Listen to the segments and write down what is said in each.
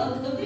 сказала, кто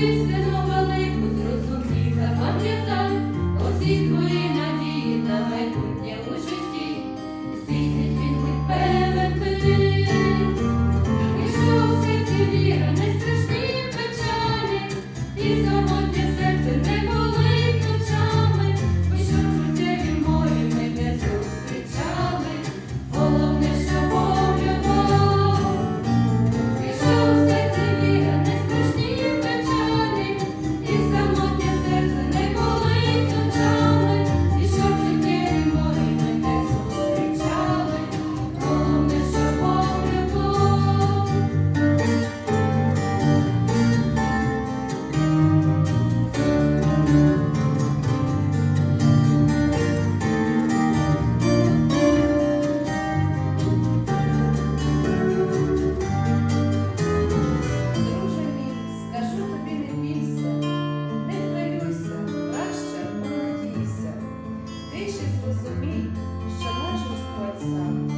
Christmas. Ти ще зрозумій, що наш Господь сам